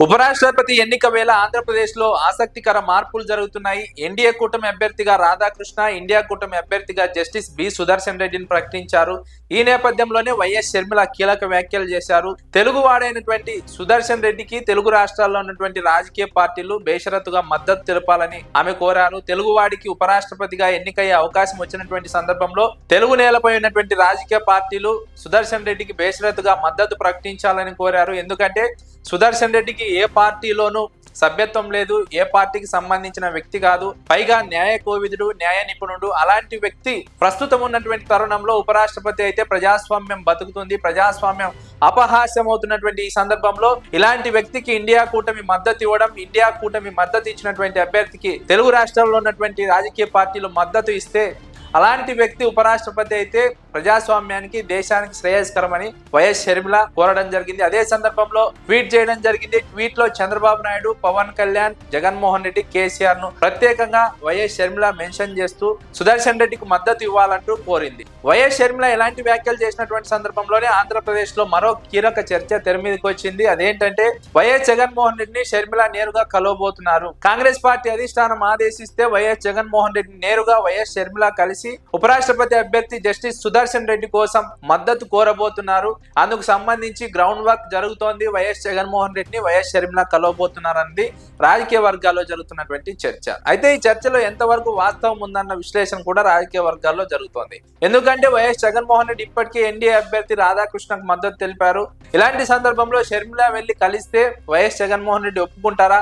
ఉపరాష్ట్రపతి ఎన్నిక వేళ ఆంధ్రప్రదేశ్లో ఆసక్తికర మార్పులు జరుగుతున్నాయి. ఎన్డీఏ కూటమి అభ్యర్థిగా రాధాకృష్ణ ఇండియా కూటమి అభ్యర్థిగా జస్టిస్ బి. సుదర్శన్ రెడ్డిని ప్రకటించారు. ఈ నేపథ్యంలోనే వైఎస్ షర్మిల కీలక వ్యాఖ్యలు చేశారు. తెలుగు వాడైనటువంటి సుదర్శన్ రెడ్డికి తెలుగు రాష్ట్రాల్లో ఉన్నటువంటి రాజకీయ పార్టీలు బేషరతుగా మద్దతు తెలపాలని ఆమె కోరారు. తెలుగు వాడికి ఉపరాష్ట్రపతిగా ఎన్నికయ్యే అవకాశం వచ్చినటువంటి సందర్భంలో తెలుగు నేలపై ఉన్నటువంటి రాజకీయ పార్టీలు సుదర్శన్ రెడ్డికి బేషరతుగా మద్దతు ప్రకటించాలని కోరారు. ఎందుకంటే సుదర్శన్ రెడ్డికి ఏ పార్టీలోనూ సభ్యత్వం లేదు ఏ పార్టీకి సంబంధించిన వ్యక్తి కాదు. పైగా న్యాయ కోవిదుడు న్యాయ నిపుణుడు అలాంటి వ్యక్తి ప్రస్తుతం ఉన్నటువంటి తరుణంలో ఉపరాష్ట్రపతి అయితే ప్రజాస్వామ్యం బతుకుతుంది ప్రజాస్వామ్యం అపహాస్యం అవుతున్నటువంటి ఈ సందర్భంలో ఇలాంటి వ్యక్తికి ఇండియా కూటమి మద్దతు ఇవ్వడం ఇండియా కూటమి మద్దతు ఇచ్చినటువంటి అభ్యర్థికి తెలుగు రాష్ట్రాల్లో ఉన్నటువంటి రాజకీయ పార్టీలు మద్దతు ఇస్తే అలాంటి వ్యక్తి ఉపరాష్ట్రపతి అయితే ప్రజాస్వామ్యానికి దేశానికి శ్రేయస్కరమని వైఎస్ షర్మిల కోరడం జరిగింది. అదే సందర్భంలో ట్వీట్ చేయడం జరిగింది. ట్వీట్లో చంద్రబాబు నాయుడు పవన్ కళ్యాణ్ జగన్మోహన్ రెడ్డి కేసీఆర్ను ప్రత్యేకంగా వైఎస్ షర్మిల మెన్షన్ చేస్తూ సుదర్శన్ రెడ్డికి మద్దతు ఇవ్వాలంటూ కోరింది. వైఎస్ షర్మిల ఎలాంటి వ్యాఖ్యలు చేసినటువంటి సందర్భంలోనే ఆంధ్రప్రదేశ్లో మరో కీలక చర్చ తెర మీదకి వచ్చింది. అదేంటంటే వైఎస్ జగన్మోహన్ రెడ్డిని షర్మిల నేరుగా కలవబోతున్నారు. కాంగ్రెస్ పార్టీ అధిష్టానం ఆదేశిస్తే వైఎస్ జగన్మోహన్ రెడ్డి నేరుగా వైఎస్ షర్మిల కలిసి ఉపరాష్ట్రపతి అభ్యర్థి జస్టిస్ సుదర్శన్ రెడ్డి కోసం మద్దతు కోరబోతున్నారు. అందుకు సంబంధించి గ్రౌండ్ వర్క్ జరుగుతోంది. వైఎస్ జగన్మోహన్ రెడ్డిని వైఎస్ షర్మిలా కలవబోతున్నారన్నది రాజకీయ వర్గాల్లో జరుగుతున్నటువంటి చర్చ. అయితే ఈ చర్చలో ఎంతవరకు వాస్తవం ఉందన్న విశ్లేషణ కూడా రాజకీయ వర్గాల్లో జరుగుతోంది. ఎందుకంటే వైఎస్ జగన్మోహన్ రెడ్డి ఇప్పటికే ఎన్డీఏ అభ్యర్థి రాధాకృష్ణకు మద్దతు తెలిపారు. ఇలాంటి సందర్భంలో షర్మిల వెళ్ళి కలిస్తే వైఎస్ జగన్మోహన్ రెడ్డి ఒప్పుకుంటారా?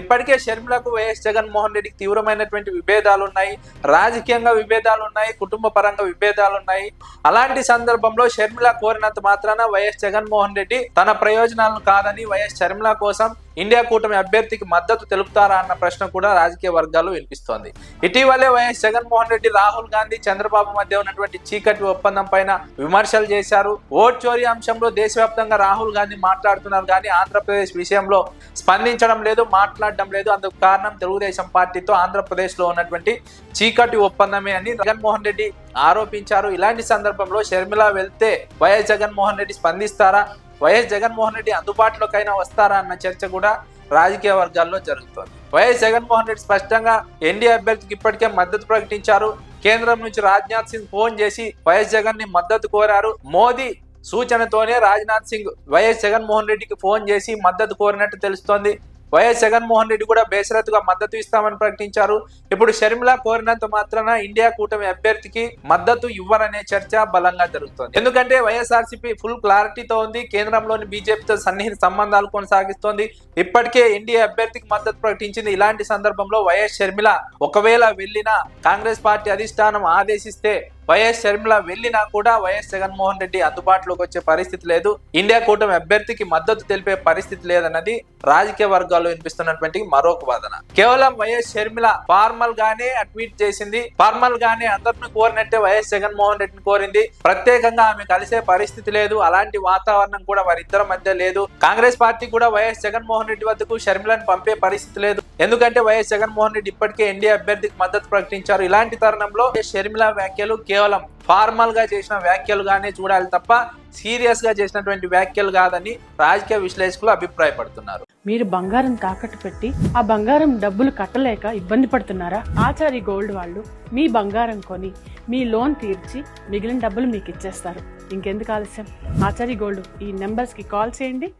ఇప్పటికే షర్మిలకు వైఎస్ జగన్మోహన్ రెడ్డికి తీవ్రమైనటువంటి విభేదాలు ఉన్నాయి రాజకీయంగా విభేదాలు ఉన్నాయి కుటుంబ పరంగా విభేదాలు ఉన్నాయి అలాంటి సందర్భంలో షర్మిల కోరినంత మాత్రాన వైఎస్ జగన్మోహన్ రెడ్డి తన ప్రయోజనాలను కాదని వైఎస్ షర్మిల కోసం ఇండియా కూటమి అభ్యర్థికి మద్దతు తెలుపుతారా అన్న ప్రశ్న కూడా రాజకీయ వర్గాలు వినిపిస్తోంది. ఇటీవలే వైఎస్ జగన్మోహన్ రెడ్డి రాహుల్ గాంధీ చంద్రబాబు మధ్య ఉన్నటువంటి చీకటి ఒప్పందం పైన విమర్శలు చేశారు. ఓట్ చోరీ అంశంలో దేశవ్యాప్తంగా రాహుల్ గాంధీ మాట్లాడుతున్నారు కానీ ఆంధ్రప్రదేశ్ విషయంలో స్పందించడం లేదు మాట్లా మాట్లాడడం లేదు. అందుకు కారణం తెలుగుదేశం పార్టీతో ఆంధ్రప్రదేశ్లో ఉన్నటువంటి చీకటి ఒప్పందమే అని జగన్మోహన్ రెడ్డి ఆరోపించారు. ఇలాంటి సందర్భంలో షర్మిల వెళ్తే వైఎస్ జగన్మోహన్ రెడ్డి స్పందిస్తారా? వైఎస్ జగన్మోహన్ రెడ్డి అందుబాటులోకైనా వస్తారా అన్న చర్చ కూడా రాజకీయ వర్గాల్లో జరుగుతోంది. వైఎస్ జగన్మోహన్ రెడ్డి స్పష్టంగా ఎన్డీఏ అభ్యర్థికి ఇప్పటికే మద్దతు ప్రకటించారు. కేంద్రం నుంచి రాజ్నాథ్ సింగ్ ఫోన్ చేసి వైఎస్ జగన్ని మద్దతు కోరారు. మోదీ సూచనతోనే రాజ్నాథ్ సింగ్ వైఎస్ జగన్మోహన్ రెడ్డికి ఫోన్ చేసి మద్దతు కోరినట్టు తెలుస్తోంది. వైఎస్ జగన్మోహన్ రెడ్డి కూడా బేషరతుగా మద్దతు ఇస్తామని ప్రకటించారు. ఇప్పుడు షర్మిల కోరినంత మాత్రాన ఇండియా కూటమి అభ్యర్థికి మద్దతు ఇవ్వరనే చర్చ బలంగా జరుగుతోంది. ఎందుకంటే వైఎస్ఆర్సీపీ ఫుల్ క్లారిటీతో ఉంది. కేంద్రంలోని బీజేపీతో సన్నిహిత సంబంధాలు కొనసాగిస్తోంది. ఇప్పటికే ఎన్డీఏ అభ్యర్థికి మద్దతు ప్రకటించింది. ఇలాంటి సందర్భంలో వైఎస్ షర్మిల ఒకవేళ వెళ్ళినా కాంగ్రెస్ పార్టీ అధిష్టానం ఆదేశిస్తే వైఎస్ షర్మిల వెళ్ళినా కూడా వైఎస్ జగన్మోహన్ రెడ్డి అందుబాటులోకి వచ్చే పరిస్థితి లేదు. ఇండియా కూటమి అభ్యర్థికి మద్దతు తెలిపే పరిస్థితి లేదన్నది రాజకీయ వర్గాల్లో వినిపిస్తున్నటువంటి మరొక వాదన. కేవలం వైఎస్ షర్మిల ఫార్మల్ గానే ట్వీట్ చేసింది. ఫార్మల్ గానే అందరిని కోరినట్టే వైఎస్ జగన్మోహన్ రెడ్డిని కోరింది. ప్రత్యేకంగా ఆమె కలిసే పరిస్థితి లేదు. అలాంటి వాతావరణం కూడా వారిద్దరి మధ్య లేదు. కాంగ్రెస్ పార్టీ కూడా వైఎస్ జగన్మోహన్ రెడ్డి వద్దకు షర్మిలను పంపే పరిస్థితి లేదు. ఎందుకంటే వైఎస్ జగన్మోహన్ రెడ్డి ఇప్పటికే ఎన్డీఏ అభ్యర్థికి మద్దతు ప్రకటించారు. ఇలాంటి తరుణంలో షర్మిల వ్యాఖ్యలు కేవలం ఫార్మల్గా చేసిన వ్యాఖ్యలుగానే చూడాలి తప్ప సీరియస్గా చేసినటువంటి వ్యాఖ్యలు కాదని రాజకీయ విశ్లేషకులు అభిప్రాయపడుతున్నారు. మీరు బంగారం తాకట్టు పెట్టి ఆ బంగారం డబ్బులు కట్టలేక ఇబ్బంది పడుతున్నారా? ఆచారి గోల్డ్ వాళ్ళు మీ బంగారం కొని మీ లోన్ తీర్చి మిగిలిన డబ్బులు మీకు ఇచ్చేస్తారు. ఇంకెందుకు ఆలస్యం? ఆచారి గోల్డ్ ఈ నెంబర్స్కి కాల్ చేయండి.